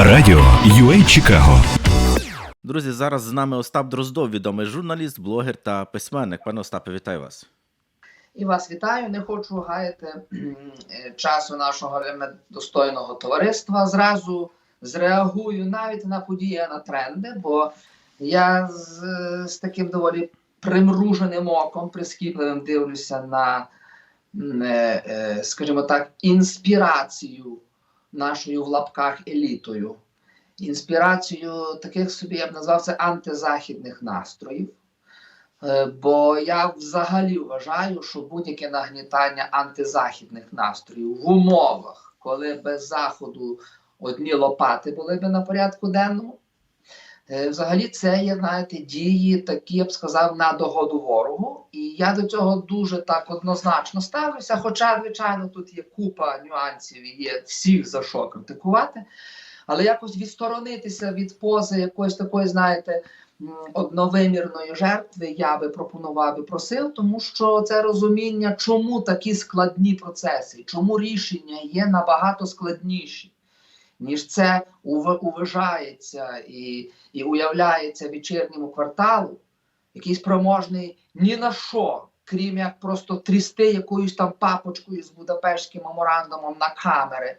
Радіо UA Чикаго. Друзі, зараз з нами Остап Дроздов, відомий журналіст, блогер та письменник. Пане Остапе, вітаю вас. І вас вітаю. Не хочу гаяти е, часу нашого достойного товариства. Зразу зреагую навіть на події, на тренди, бо я з, з таким доволі примруженим оком, прискіпливим дивлюся на, е, е, скажімо так, інспірацію нашою в лапках елітою. Інспірацію таких собі я б назвав це антизахідних настроїв. Е, Бо я взагалі вважаю, що будь-яке нагнітання антизахідних настроїв в умовах, коли без заходу одні лопати були би на порядку денному, взагалі це є, знаєте, дії, такі я б сказав, на догоду ворогу. І я до цього дуже так однозначно ставлюся. Хоча, звичайно, тут є купа нюансів і є всіх за що критикувати. Але якось відсторонитися від пози якоїсь такої, знаєте, одновимірної жертви я би пропонував і просив, тому що це розуміння, чому такі складні процеси, чому рішення є набагато складніші, ніж це уважається і, і уявляється вечірньому кварталу, який спроможний ні на що, крім як просто трясти якоюсь там папочкою з Будапештським меморандумом на камери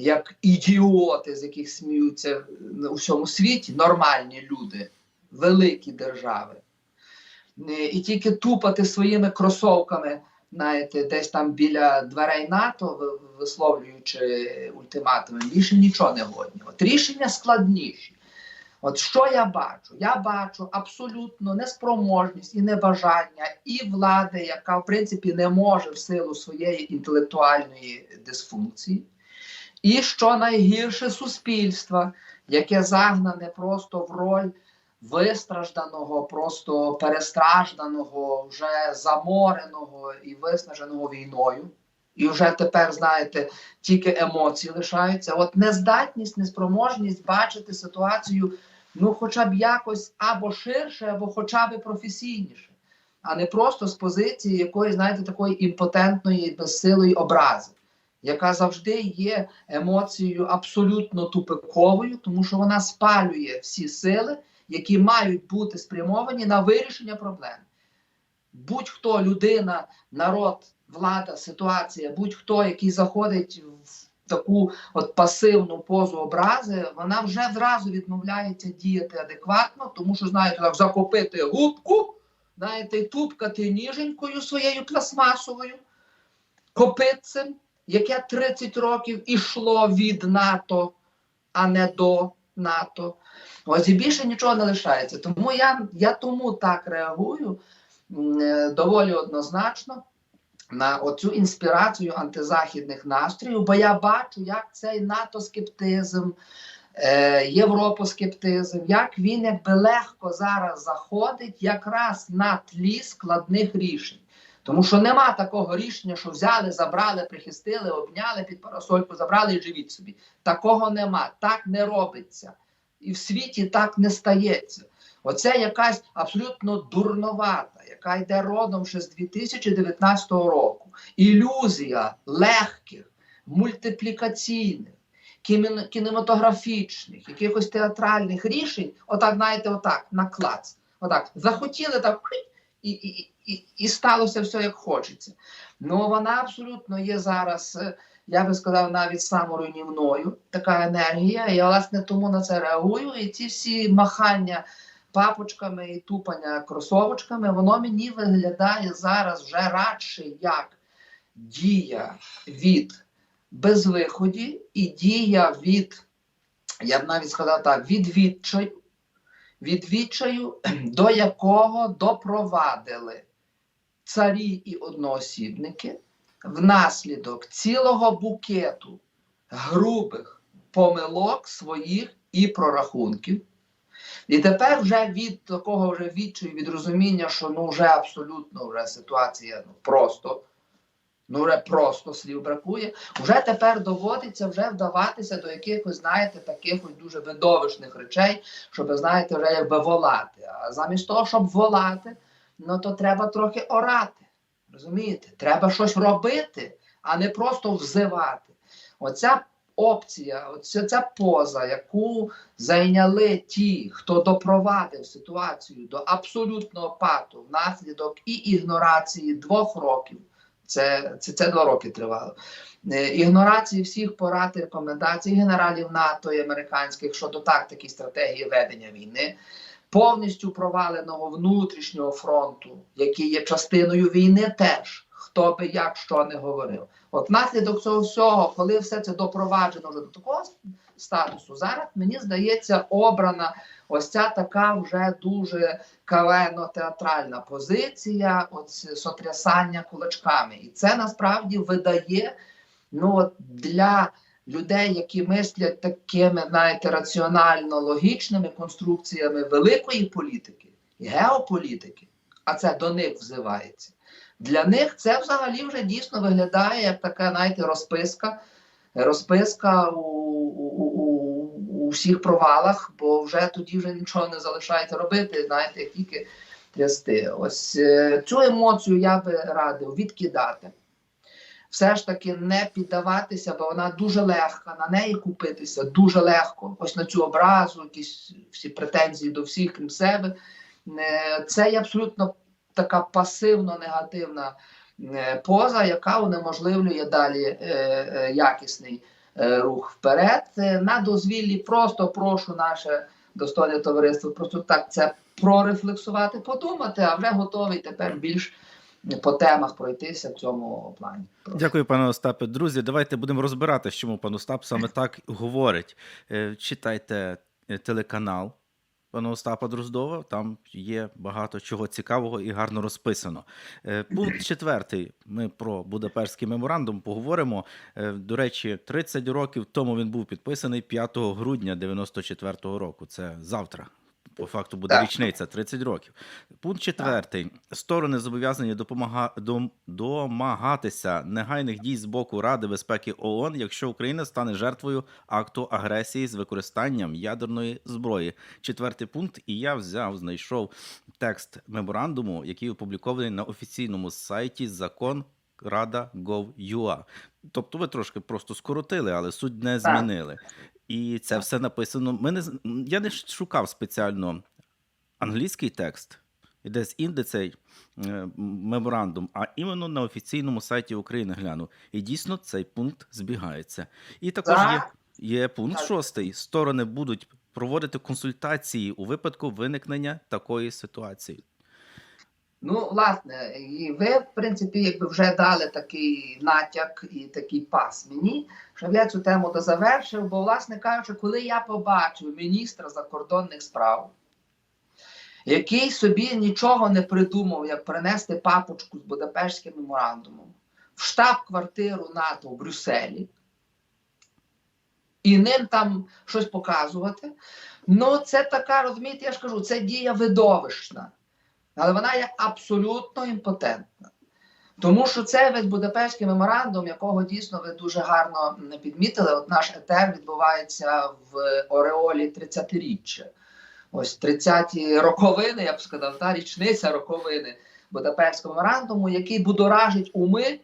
як ідіоти, з яких сміються у всьому світі, нормальні люди, великі держави. І тільки тупати своїми кросовками, знаєте, десь там біля дверей НАТО, висловлюючи ультиматуми, більше нічого не годні. От рішення складніші. От що я бачу? Я бачу абсолютно неспроможність і небажання і влади, яка в принципі не може в силу своєї інтелектуальної дисфункції, і що найгірше суспільства, яке загнане просто в роль вистражданого, просто перестражданого, вже замореного і виснаженого війною. І вже тепер, знаєте, тільки емоції лишаються. От нездатність, неспроможність бачити ситуацію, ну, хоча б якось або ширше, або хоча б професійніше, а не просто з позиції якоїсь, знаєте, такої імпотентної, безсилої образи яка завжди є емоцією абсолютно тупиковою, тому що вона спалює всі сили, які мають бути спрямовані на вирішення проблем. Будь-хто людина, народ, влада, ситуація, будь-хто, який заходить в таку от пасивну позу образи, вона вже зразу відмовляється діяти адекватно, тому що, знаєте, так закопити губку, знаєте, і тупкати ніженькою своєю пластмасовою, копитцем, яке 30 років ішло від НАТО, а не до НАТО. Ось і більше нічого не лишається. Тому я, я тому так реагую е, доволі однозначно на оцю інспірацію антизахідних настроїв, бо я бачу, як цей НАТО-скептизм, е, європоскептизм, як він якби легко зараз заходить якраз на тлі складних рішень. Тому що нема такого рішення, що взяли, забрали, прихистили, обняли під парасольку, забрали і живіть собі. Такого нема, так не робиться. І в світі так не стається. Оце якась абсолютно дурновата, яка йде родом ще з 2019 року. Ілюзія легких, мультиплікаційних, кінематографічних, якихось театральних рішень, отак, знаєте, отак, на клац. Отак, захотіли так і, і, і, і сталося все як хочеться. Ну вона абсолютно є зараз, е, я би сказав, навіть саморуйнівною така енергія. Я власне тому на це реагую. І ці всі махання папочками і тупання кросовочками, воно мені виглядає зараз вже радше як дія від безвиході і дія від, я б навіть сказав так, від відчаю від відчаю, до якого допровадили царі і одноосібники внаслідок цілого букету грубих помилок своїх і прорахунків. І тепер вже від такого вже відчаю, від розуміння, що ну вже абсолютно вже ситуація ну, просто, ну просто слів бракує. Вже тепер доводиться вже вдаватися до якихось, знаєте, таких ось дуже видовищних речей, щоб, знаєте, вже якби волати. А замість того, щоб волати, ну то треба трохи орати. Розумієте? Треба щось робити, а не просто взивати. Оця опція, оця ця поза, яку зайняли ті, хто допровадив ситуацію до абсолютного пату внаслідок і ігнорації двох років. Це, це, це два роки тривало. Е, Ігнорації всіх порад і рекомендацій генералів НАТО і американських щодо тактики і стратегії ведення війни, повністю проваленого внутрішнього фронту, який є частиною війни, теж хто би як що не говорив. От наслідок цього всього, коли все це допроваджено вже до такого статусу, зараз мені здається, обрана ось ця така вже дуже кавено-театральна позиція, от сотрясання кулачками. І це насправді видає ну, для людей, які мислять такими, знаєте, раціонально-логічними конструкціями великої політики, геополітики, а це до них взивається. Для них це взагалі вже дійсно виглядає як така, знаєте, розписка, розписка у, у всіх провалах, бо вже тоді вже нічого не залишається робити, знаєте, тільки трясти. Ось е, цю емоцію я би радив відкидати. Все ж таки не піддаватися, бо вона дуже легка, на неї купитися дуже легко. Ось на цю образу, якісь всі претензії до всіх, крім себе. Е, Це є абсолютно така пасивно-негативна е, поза, яка унеможливлює далі якісний рух вперед. Е, На дозвіллі просто прошу наше достойне товариство просто так це прорефлексувати, подумати, а вже готовий тепер більш по темах пройтися в цьому плані. Дякую, пане Остапе. Друзі, давайте будемо розбирати, чому пан Остап саме так говорить. Е, Читайте е, телеканал пана Остапа Дроздова, там є багато чого цікавого і гарно розписано. Е, Пункт четвертий. Ми про Будапештський меморандум поговоримо. Е, До речі, 30 років тому він був підписаний 5 грудня 94-го року. Це завтра. По факту буде Так. річниця 30 років. Пункт четвертий. Сторони зобов'язані допомага... дом- домагатися негайних дій з боку Ради безпеки ООН, якщо Україна стане жертвою акту агресії з використанням ядерної зброї. Четвертий пункт. І я взяв, знайшов текст меморандуму, який опублікований на офіційному сайті закон. Рада Gov.ua. Тобто ви трошки просто скоротили, але суть не змінили. І це все написано. Ми не, я не шукав спеціально англійський текст, і десь інде цей е, меморандум, а іменно на офіційному сайті України гляну. І дійсно цей пункт збігається. І також є, є пункт шостий. Сторони будуть проводити консультації у випадку виникнення такої ситуації. Ну, власне, і ви, в принципі, якби вже дали такий натяк і такий пас мені, щоб я цю тему дозавершив, бо, власне кажучи, коли я побачив міністра закордонних справ, який собі нічого не придумав, як принести папочку з Будапештським меморандумом в штаб-квартиру НАТО в Брюсселі, і ним там щось показувати, ну це така, розумієте, я ж кажу, це дія видовищна. Але вона є абсолютно імпотентна. Тому що це весь Будапештський меморандум, якого дійсно ви дуже гарно підмітили. От наш етер відбувається в Ореолі 30-річчя. Ось 30-ті роковини, я б сказав, та річниця роковини Будапештського меморандуму, який будоражить уми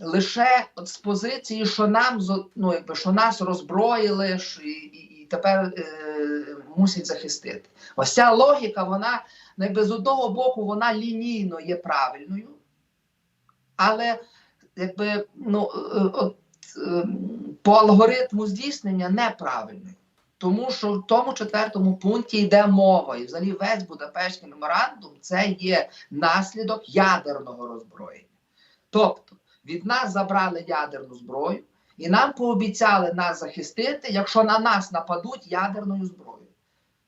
лише от з позиції, що нам ну, якби, що нас роззброїли і, і, і тепер е, мусять захистити. Ось ця логіка, вона ну, якби з одного боку вона лінійно є правильною, але якби ну, е, от, е, по алгоритму здійснення неправильною. Тому що в тому четвертому пункті йде мова, і взагалі весь Будапештський меморандум це є наслідок ядерного роззброєння. Тобто від нас забрали ядерну зброю, і нам пообіцяли нас захистити, якщо на нас нападуть ядерною зброєю.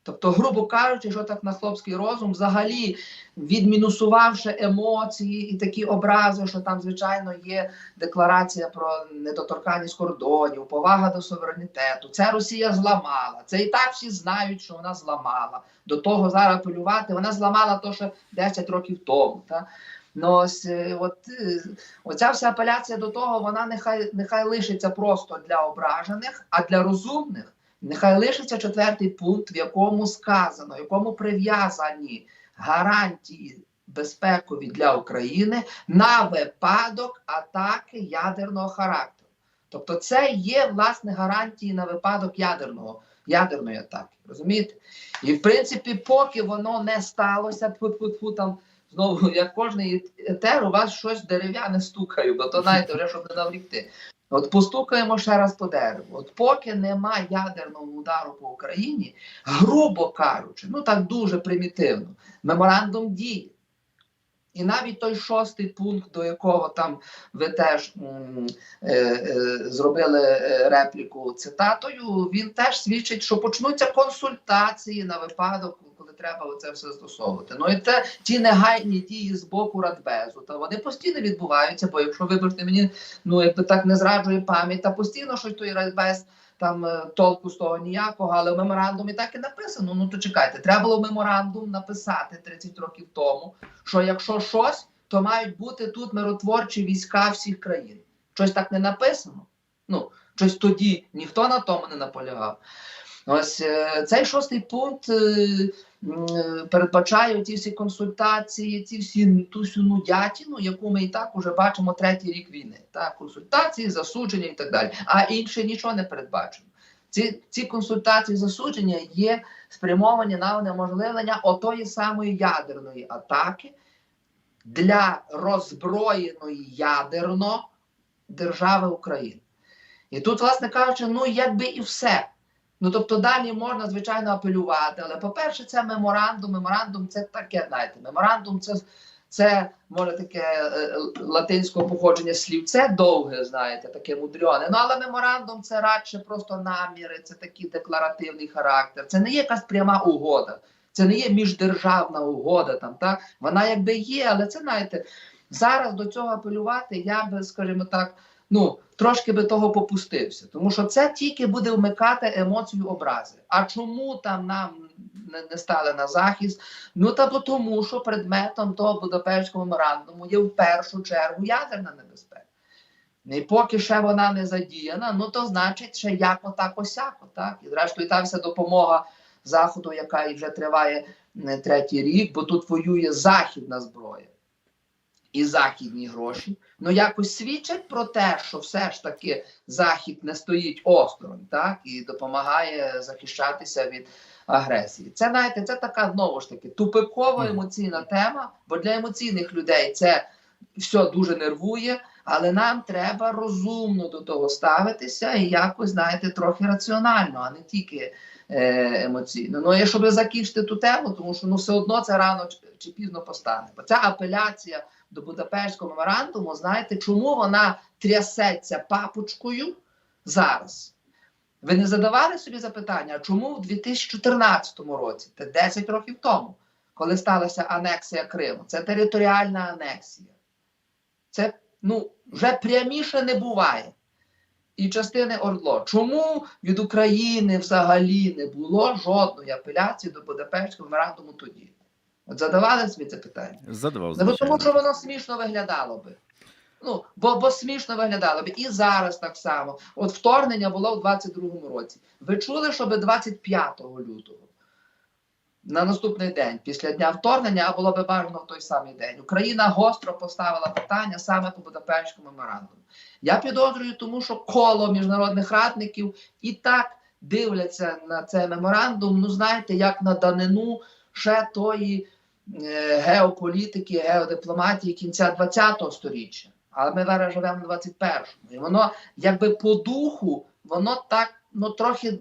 Тобто, грубо кажучи, що так на хлопський розум, взагалі відмінусувавши емоції і такі образи, що там, звичайно, є декларація про недоторканність кордонів, повага до суверенітету. Це Росія зламала. Це і так всі знають, що вона зламала. До того зараз апелювати. Вона зламала то, що 10 років тому. Та? Ну, ось, е, от, е, оця вся апеляція до того, вона нехай, нехай лишиться просто для ображених, а для розумних нехай лишиться четвертий пункт, в якому сказано, в якому прив'язані гарантії безпекові для України на випадок атаки ядерного характеру. Тобто, це є власне гарантії на випадок ядерного ядерної атаки. Розумієте? І в принципі, поки воно не сталося, тьфу-тьфу-тьфу, там знову як кожний етер, у вас щось дерев'яне стукає, бо то знаєте, вже щоб не навлікти. От постукаємо ще раз по дереву. От поки нема ядерного удару по Україні, грубо кажучи, ну так дуже примітивно, меморандум діє. І навіть той шостий пункт, до якого там ви теж е, е, зробили е, репліку цитатою, він теж свідчить, що почнуться консультації на випадок, коли треба це все застосовувати. Ну і те ті негайні дії з боку Радбезу, та вони постійно відбуваються. Бо якщо вибачте мені, ну якби так не зраджує пам'ять, та постійно щось той Радбез. Там е, толку з того ніякого, але в меморандумі так і написано. Ну то чекайте, треба було меморандум написати 30 років тому, що якщо щось, то мають бути тут миротворчі війська всіх країн. Щось так не написано. Ну, щось тоді ніхто на тому не наполягав. Ось е, цей шостий пункт е, м, передбачає ті всі консультації, ці всі ту всю нудятіну, яку ми і так уже бачимо третій рік війни. Так, консультації, засудження і так далі. А інше нічого не передбачено. Ці, ці консультації засудження є спрямовані на унеможливлення отої самої ядерної атаки для роззброєної ядерно держави України. І тут, власне кажучи, ну якби і все. Ну тобто далі можна, звичайно, апелювати. Але, по-перше, це меморандум. Меморандум це таке, знаєте, меморандум це, це може таке е, латинського походження слів. Це довге, знаєте, таке мудрьоне. Ну але меморандум це радше просто наміри, це такий декларативний характер. Це не є якась пряма угода. Це не є міждержавна угода там, так? Вона якби є, але це знаєте, зараз до цього апелювати, я би, скажімо так, ну трошки би того попустився, тому що це тільки буде вмикати емоцію образи. А чому там нам не, стали на захист? Ну та бо тому, що предметом того Будапештського меморандуму є в першу чергу ядерна небезпека. І поки ще вона не задіяна, ну то значить, ще яко так осяко. Так? І зрештою, та вся допомога Заходу, яка і вже триває не третій рік, бо тут воює західна зброя і західні гроші. Ну якось свідчать про те, що все ж таки Захід не стоїть осторонь, так і допомагає захищатися від агресії. Це знаєте, це така знову ж таки тупикова емоційна тема, бо для емоційних людей це все дуже нервує. Але нам треба розумно до того ставитися і якось, знаєте, трохи раціонально, а не тільки е, емоційно. Ну, я щоб закінчити ту тему, тому що ну все одно це рано чи, чи пізно постане. Бо ця апеляція до Будапештського меморандуму, знаєте, чому вона трясеться папочкою зараз? Ви не задавали собі запитання, чому в 2014 році, це 10 років тому, коли сталася анексія Криму, це територіальна анексія. Це ну, вже пряміше не буває. І частини Ордло. Чому від України взагалі не було жодної апеляції до Будапештського меморандуму тоді? От задавали собі це питання? Задавав Ну, бо тому що воно смішно виглядало би. Ну, бо, бо смішно виглядало би. І зараз так само. От вторгнення було в 22-му році. Ви чули, щоб 25 лютого, на наступний день, після дня вторгнення, а було би бажано в той самий день, Україна гостро поставила питання саме по Будапештському меморандуму. Я підозрюю, тому що коло міжнародних радників і так дивляться на цей меморандум, ну знаєте, як на данину ще тої геополітики, геодипломатії кінця 20-го сторіччя. Але ми зараз живемо в 21-му. І воно, якби по духу, воно так ну, трохи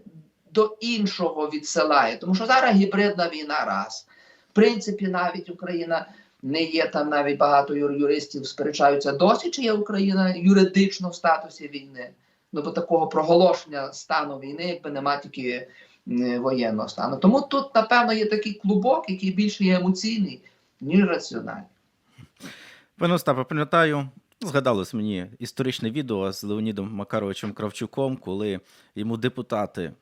до іншого відсилає. Тому що зараз гібридна війна раз. В принципі, навіть Україна не є там навіть багато юр- юристів сперечаються досі, чи є Україна юридично в статусі війни. Ну, бо такого проголошення стану війни, якби нема тільки е, воєнного стану. Тому тут, напевно, є такий клубок, який більше є емоційний, ніж раціональний. Пане Остапе, пам'ятаю, згадалось мені історичне відео з Леонідом Макаровичем Кравчуком, коли йому депутати е,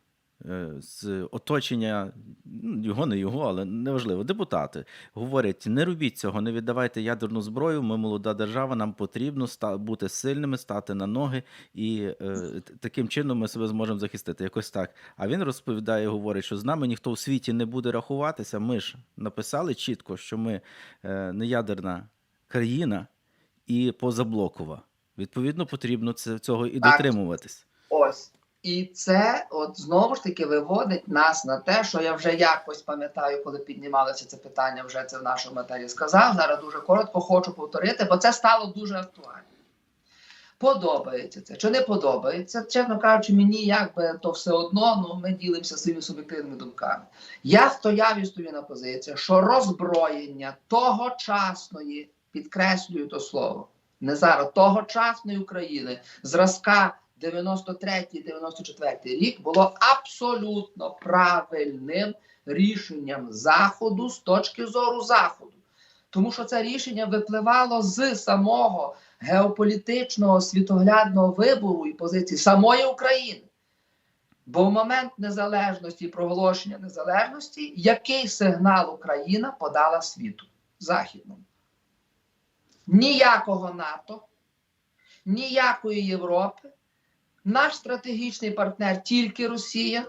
з оточення, ну, його не його, але неважливо, депутати говорять: не робіть цього, не віддавайте ядерну зброю. Ми молода держава, нам потрібно бути сильними, стати на ноги, і е, таким чином ми себе зможемо захистити. Якось так. А він розповідає, говорить, що з нами ніхто у світі не буде рахуватися. Ми ж написали чітко, що ми е, не ядерна країна і позаблокова. Відповідно, потрібно це, цього і дотримуватись. І це от знову ж таки виводить нас на те, що я вже якось пам'ятаю, коли піднімалося це питання, вже це в нашому матері сказав. Зараз дуже коротко хочу повторити, бо це стало дуже актуально. Подобається це чи не подобається? Чесно кажучи, мені якби то все одно, ну ми ділимося своїми суб'єктивними думками. Я стояв і стою на позиції, що роззброєння тогочасної, підкреслюю то слово, не зараз, тогочасної України, зразка 93-94 рік було абсолютно правильним рішенням Заходу з точки зору Заходу. Тому що це рішення випливало з самого геополітичного світоглядного вибору і позиції самої України. Бо в момент незалежності і проголошення незалежності, який сигнал Україна подала світу західному? Ніякого НАТО, ніякої Європи, наш стратегічний партнер тільки Росія.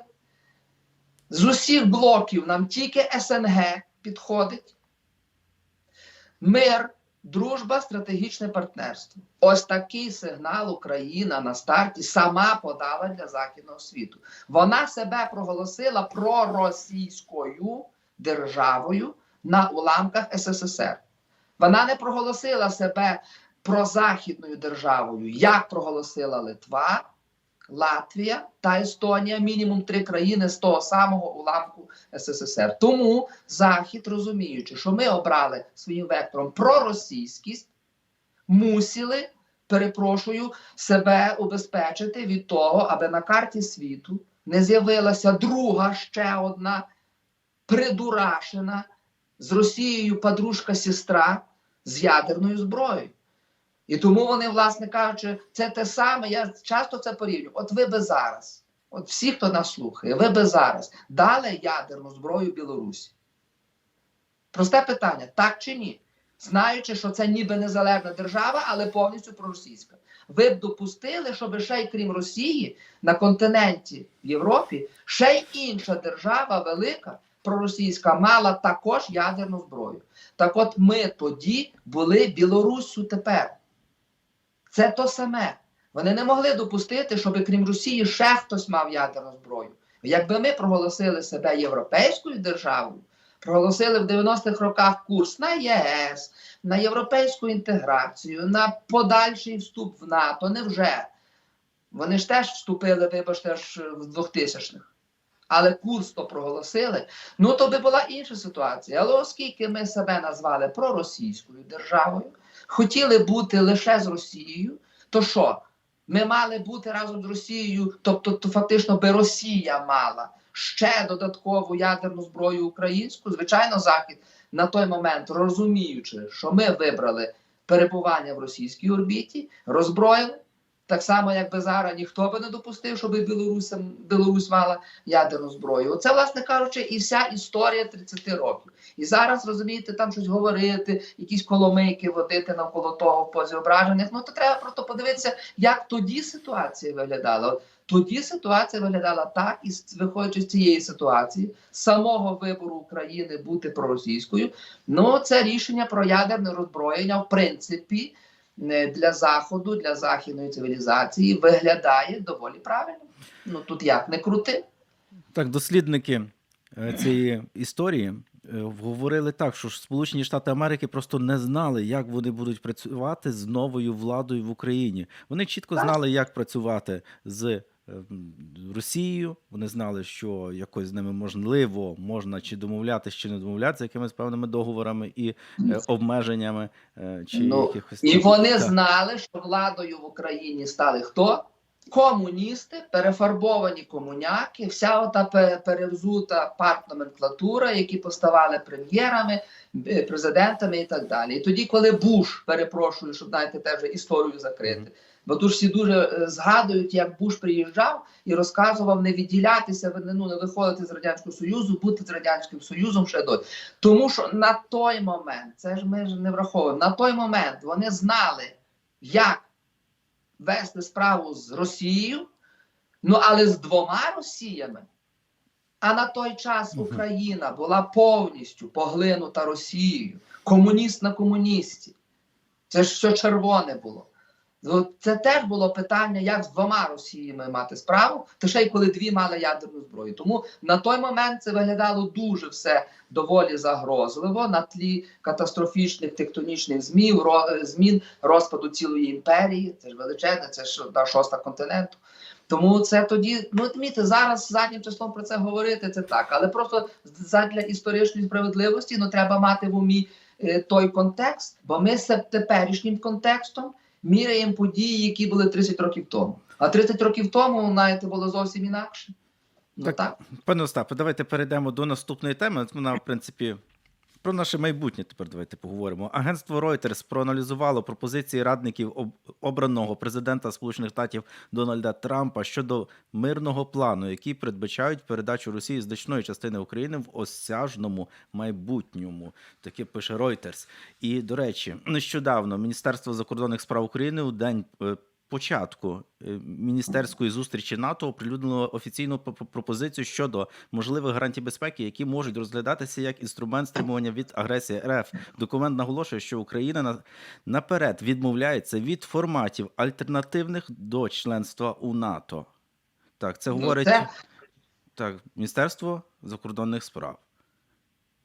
З усіх блоків нам тільки СНГ підходить. Мир, дружба, стратегічне партнерство. Ось такий сигнал Україна на старті сама подала для Західного світу. Вона себе проголосила проросійською державою на уламках СССР. Вона не проголосила себе прозахідною державою, як проголосила Литва, Латвія та Естонія, мінімум три країни з того самого уламку СССР. Тому Захід, розуміючи, що ми обрали своїм вектором проросійськість, мусили, перепрошую, себе убезпечити від того, аби на карті світу не з'явилася друга ще одна придурашена з Росією подружка-сестра з ядерною зброєю. І тому вони, власне кажучи, це те саме, я часто це порівнюю. От ви би зараз, от всі, хто нас слухає, ви би зараз дали ядерну зброю Білорусі. Просте питання: так чи ні? Знаючи, що це ніби незалежна держава, але повністю проросійська. Ви б допустили, щоб ще й крім Росії на континенті в Європі ще й інша держава велика, проросійська, мала також ядерну зброю. Так от ми тоді були Білоруссю тепер. Це то саме. Вони не могли допустити, щоб крім Росії ще хтось мав ядерну зброю. Якби ми проголосили себе європейською державою, проголосили в 90-х роках курс на ЄС, на європейську інтеграцію, на подальший вступ в НАТО, невже? Вони ж теж вступили, вибачте, ж в 2000-х. Але курс то проголосили, ну то би була інша ситуація. Але оскільки ми себе назвали проросійською державою, хотіли бути лише з Росією, то що? Ми мали бути разом з Росією, тобто то фактично би Росія мала ще додаткову ядерну зброю українську. Звичайно, Захід на той момент, розуміючи, що ми вибрали перебування в російській орбіті, роззброїли. Так само, якби зараз ніхто би не допустив, щоб Білорусь, Білорусь мала ядерну зброю. Оце, власне кажучи, і вся історія 30 років. І зараз розумієте, там щось говорити, якісь коломийки водити навколо того в позі ображених. Ну то треба просто подивитися, як тоді ситуація виглядала. Тоді ситуація виглядала так, і виходячи з цієї ситуації, самого вибору України бути проросійською. Ну це рішення про ядерне роззброєння, в принципі, для заходу, для західної цивілізації виглядає доволі правильно. Ну тут як не крути. Так, дослідники е, цієї історії е, говорили так, що Сполучені Штати Америки просто не знали, як вони будуть працювати з новою владою в Україні. Вони чітко знали, як працювати з е, м, Росією. Вони знали, що якось з ними можливо можна чи домовлятися, чи не домовлятися якимись певними договорами і е, обмеженнями, е, чи Ну, якихось І вони Так. знали, що владою в Україні стали хто? Комуністи, перефарбовані комуняки, вся ота пе- перевзута партноменклатура, які поставали прем'єрами, президентами і так далі. І тоді, коли Буш, перепрошую, щоб знаєте, теж історію закрити. Бо тут всі дуже е, згадують, як Буш приїжджав і розказував не відділятися, ну, не виходити з радянського союзу, бути з радянським союзом ще досі. Тому що на той момент, це ж ми ж не враховуємо, на той момент вони знали, як вести справу з Росією, ну але з двома Росіями. А на той час Україна була повністю поглинута Росією, комуніст на комуністі. Це ж все червоне було. Ну, Це теж було питання, як з двома Росіями мати справу, та ще й коли дві мали ядерну зброю. Тому на той момент це виглядало дуже все доволі загрозливо на тлі катастрофічних тектонічних змін, змін розпаду цілої імперії. Це ж величезне, це ж одна шоста континенту. Тому це тоді, ну розумієте, зараз заднім числом про це говорити це так, але просто задля історичної справедливості ну треба мати в умі е, той контекст, бо ми з теперішнім контекстом міряємо події, які були 30 років тому. А 30 років тому, знаєте, було зовсім інакше. Ну Так. так. Пане Остапе, давайте перейдемо до наступної теми. Вона, в принципі, про наше майбутнє тепер давайте поговоримо. Агентство Reuters проаналізувало пропозиції радників об- обраного президента Сполучених Штатів Дональда Трампа щодо мирного плану, який передбачають передачу Росії значної частини України в осяжному майбутньому. Таке пише Reuters. І до речі, нещодавно Міністерство закордонних справ України у день. Початку е, міністерської зустрічі НАТО оприлюднило офіційну пропозицію щодо можливих гарантій безпеки, які можуть розглядатися як інструмент стримування від агресії РФ. Документ наголошує, що Україна на- наперед відмовляється від форматів альтернативних до членства у НАТО. Так, це Ну, говорить це- так, Міністерство закордонних справ.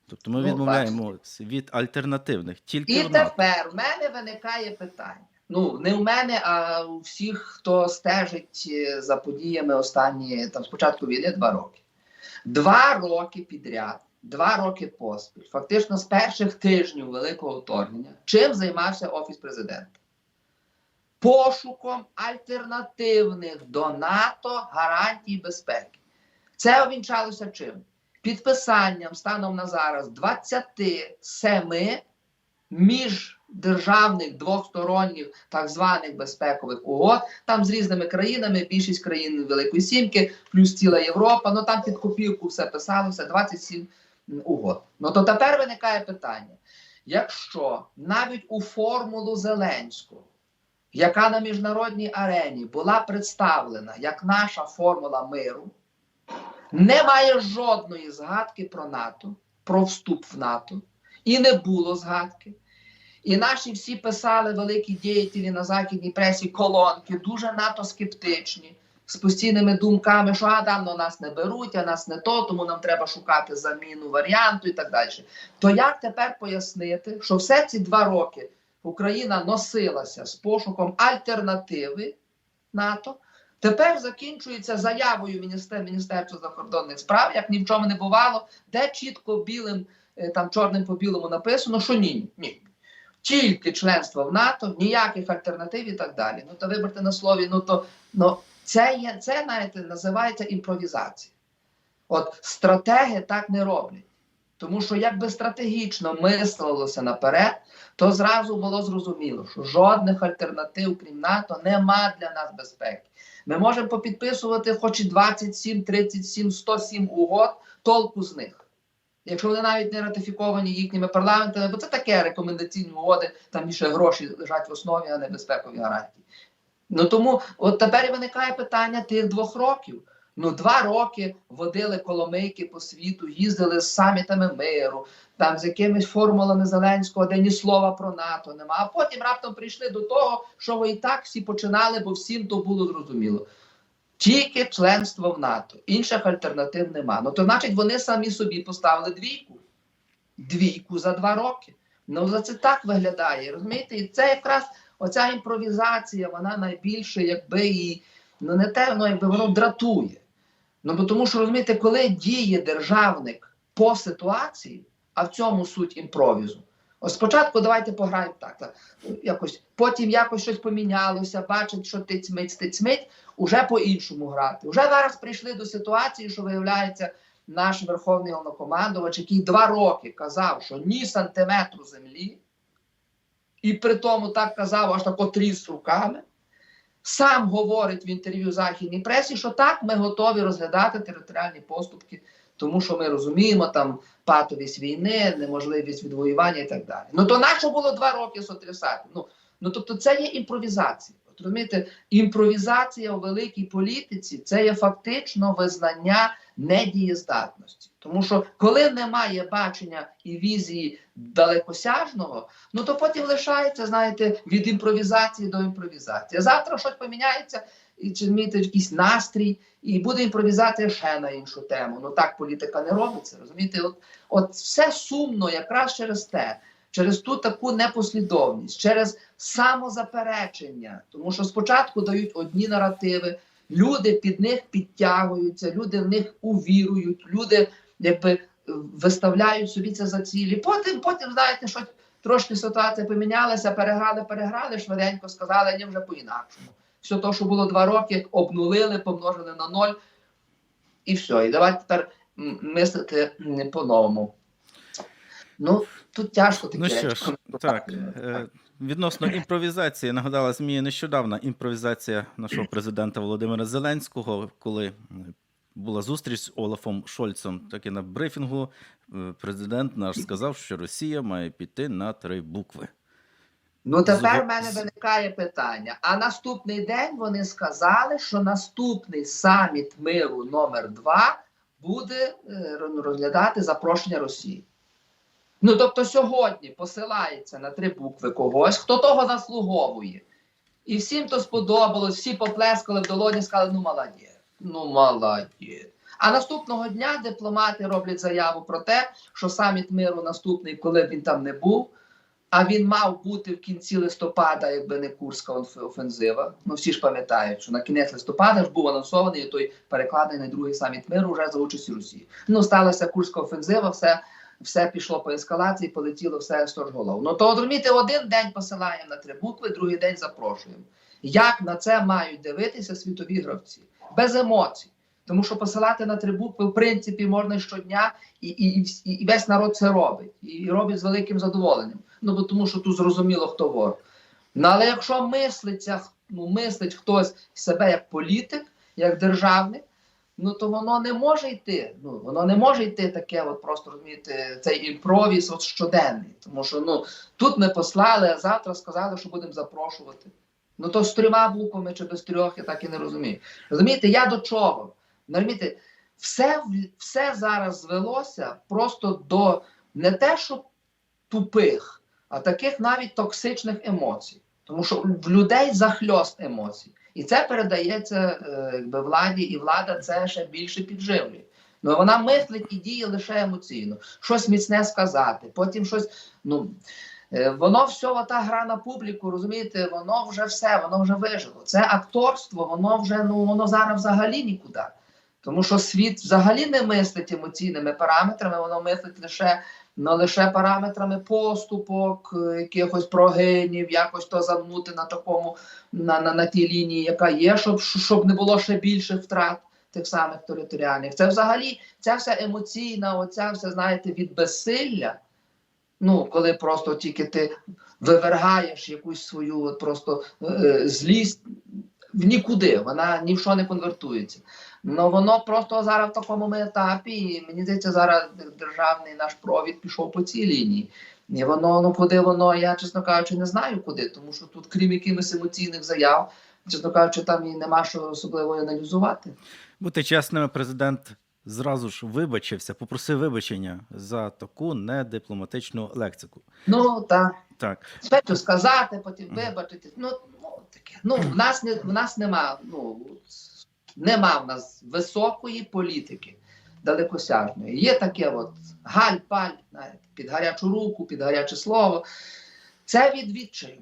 Тобто ми Ну, відмовляємося від альтернативних, тільки І тепер в мене виникає питання. Ну, не в мене, а у всіх, хто стежить е, за подіями останні там спочатку війни два роки. Два роки підряд, два роки поспіль, фактично з перших тижнів великого вторгнення, чим займався Офіс президента? Пошуком альтернативних до НАТО гарантій безпеки. Це увінчалося чим? Підписанням станом на зараз 27 міждержавних двосторонніх так званих безпекових угод, там з різними країнами, більшість країн Великої Сімки, плюс ціла Європа. Ну там під копірку все писалося, 27 угод. Ну то тепер виникає питання: якщо навіть у формулу Зеленського, яка на міжнародній арені була представлена як наша формула миру, немає жодної згадки про НАТО, про вступ в НАТО, і не було згадки. І наші всі писали великі діятелі на західній пресі колонки, дуже НАТО скептичні, з постійними думками, що а давно нас не беруть, а нас не то, тому нам треба шукати заміну варіанту і так далі. То як тепер пояснити, що все ці два роки Україна носилася з пошуком альтернативи НАТО? Тепер закінчується заявою міністер, Міністерства закордонних справ, як ні в чому не бувало, де чітко білим, е, там чорним по білому написано, що ні, ні. Тільки членство в НАТО, ніяких альтернатив і так далі. Ну то вибрати на слові, ну то ну, це є, це знаєте, називається імпровізація. От стратеги так не роблять. Тому що якби стратегічно мислилося наперед, то зразу було зрозуміло, що жодних альтернатив, крім НАТО, нема для нас безпеки. Ми можемо попідписувати хоч і 27, 37, 107 угод, толку з них. Якщо вони навіть не ратифіковані їхніми парламентами, бо це таке рекомендаційні угоди, там більше гроші лежать в основі, а не безпекові гарантії. Ну тому от тепер і виникає питання тих двох років. Ну, два роки водили коломийки по світу, їздили з самітами миру, там з якимись формулами Зеленського, де ні слова про НАТО нема. А потім раптом прийшли до того, що ви і так всі починали, бо всім то було зрозуміло. Тільки членство в НАТО, інших альтернатив нема. Ну то значить вони самі собі поставили двійку. Двійку за два роки. Ну за це так виглядає. Розумієте? І це якраз оця імпровізація, вона найбільше, якби і ну не те, ну якби воно дратує. Ну бо тому що розумієте, коли діє державник по ситуації, а в цьому суть імпровізу. Ось спочатку давайте пограємо так, так якось, потім якось щось помінялося, бачить, що тицьмить, тицьмить, уже по-іншому грати. Уже зараз прийшли до ситуації, що виявляється, наш верховний головнокомандувач, який два роки казав, що ні сантиметру землі, і при тому так казав, аж тако тріс руками, сам говорить в інтерв'ю західній пресі, що так, ми готові розглядати територіальні поступки, тому що ми розуміємо там патовість війни, неможливість відвоювання і так далі. Ну то нащо було два роки сотрясати? Ну, ну тобто це є імпровізація. Розумієте, імпровізація у великій політиці це є фактично визнання недієздатності. Тому що коли немає бачення і візії далекосяжного, ну то потім лишається, знаєте, від імпровізації до імпровізації. Завтра щось поміняється, і чи змієте якийсь настрій, і буде імпровізація ще на іншу тему. Ну так політика не робиться. Розумієте, от, от все сумно якраз через те, через ту таку непослідовність, через самозаперечення. Тому що спочатку дають одні наративи, люди під них підтягуються, люди в них увірують, люди якби виставляють собі це за цілі. Потім, потім знаєте, що трошки ситуація помінялася, переграли, переграли, швиденько сказали, ні, вже по-інакшому. Все то, що було два роки, обнулили, помножили на ноль, і все. І давайте тепер мислити по-новому. Ну, тут тяжко такі Ну що ж, так. Відносно імпровізації, нагадала ЗМІ нещодавно імпровізація нашого президента Володимира Зеленського, коли була зустріч з Олафом Шольцем. Так і на брифінгу е, президент наш сказав, що Росія має піти на три букви. Ну тепер в мене виникає питання. А наступний день вони сказали, що наступний саміт миру номер 2 буде е, розглядати запрошення Росії. Ну тобто сьогодні посилається на три букви когось, хто того заслуговує. І всім то сподобалось, всі поплескали в долоні, сказали, ну молодець, ну молодець. А наступного дня дипломати роблять заяву про те, що саміт миру наступний, коли б він там не був, а він мав бути в кінці листопада, якби не Курська офензива. Ну всі ж пам'ятають, що на кінець листопада ж був анонсований той перекладений другий саміт миру вже за участі Росії. Ну сталася Курська офензива, все, все пішло по ескалації, полетіло все з голов. Ну то розумієте, один день посилаємо на три букви, другий день запрошуємо. Як на це мають дивитися світові гравці? Без емоцій. Тому що посилати на три букви, в принципі, можна щодня, і, і, і, і весь народ це робить. І робить з великим задоволенням. Ну бо тому, що тут зрозуміло, хто ворог. Ну але якщо мислиться, ну, мислить хтось себе як політик, як державник, ну то воно не може йти. Ну воно не може йти таке, от просто розумієте, цей імпровіз от щоденний. Тому що ну тут ми послали, а завтра сказали, що будемо запрошувати. Ну то з трьома буквами чи без трьох, я так і не розумію. Розумієте, я до чого? Ну, Розумієте, все, все зараз звелося просто до не те, що тупих, а таких навіть токсичних емоцій. Тому що в людей захльост емоцій. І це передається е, якби, владі, і влада це ще більше підживлює. Ну вона мислить і діє лише емоційно. Щось міцне сказати, потім щось. Ну, е, воно все, ота гра на публіку, розумієте, воно вже все, воно вже вижило. Це акторство, воно вже ну воно зараз взагалі нікуди. Тому що світ взагалі не мислить емоційними параметрами, воно мислить лише, ну, лише параметрами поступок, якихось прогинів, якось то замнути на такому, на, на, на тій лінії, яка є, щоб, щоб не було ще більших втрат тих самих територіальних. Це взагалі ця вся емоційна, оця вся, знаєте, від безсилля. Ну, коли просто тільки ти вивергаєш якусь свою от просто е, злість в нікуди, вона ні в що не конвертується. Ну воно просто зараз в такому ми етапі, і мені здається, зараз державний наш провід пішов по цій лінії. І воно, ну куди воно, я чесно кажучи, не знаю куди, тому що тут, крім якимось емоційних заяв, чесно кажучи, там і нема що особливо аналізувати. Бути чесними, президент зразу ж вибачився, попросив вибачення за таку недипломатичну лексику. Ну так. Так, Спочатку сказати, потім вибачити. Ну таке. Ну, в нас не в нас нема, ну нема в нас високої політики далекосяжної. Є таке от галь-паль, знаєте, під гарячу руку, під гаряче слово. Це від відчаю.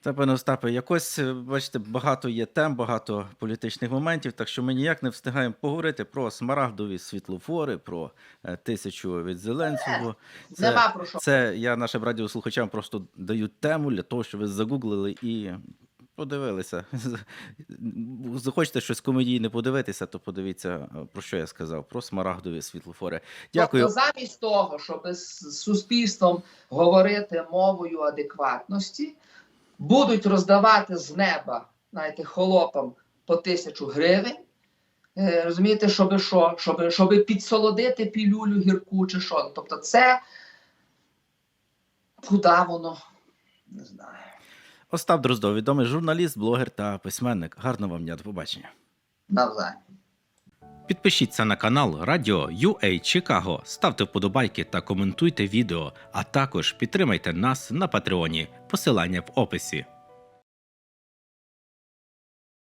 Та пане Остапе, якось е, бачите, багато є тем, багато політичних моментів, так що ми ніяк не встигаємо поговорити про смарагдові світлофори, про е, тисячу від Зеленського. Це, Нема про що. це я нашим радіослухачам просто даю тему для того, щоб ви загуглили і подивилися. Захочете щось комедійне подивитися, то подивіться, про що я сказав, про смарагдові світлофори. Дякую. Тобто, замість того, щоб з суспільством говорити мовою адекватності, будуть роздавати з неба, знаєте, холопам по тисячу гривень. Е, Розумієте, щоб що? Щоб, щоб підсолодити пілюлю гірку чи що. Тобто, це куди воно? Не знаю. Остап Дроздов, відомий журналіст, блогер та письменник. Гарного вам дня, до побачення. Навзаєм. Підпишіться на канал Радіо UA Чикаго, ставте вподобайки та коментуйте відео, а також підтримайте нас на Патреоні. Посилання в описі.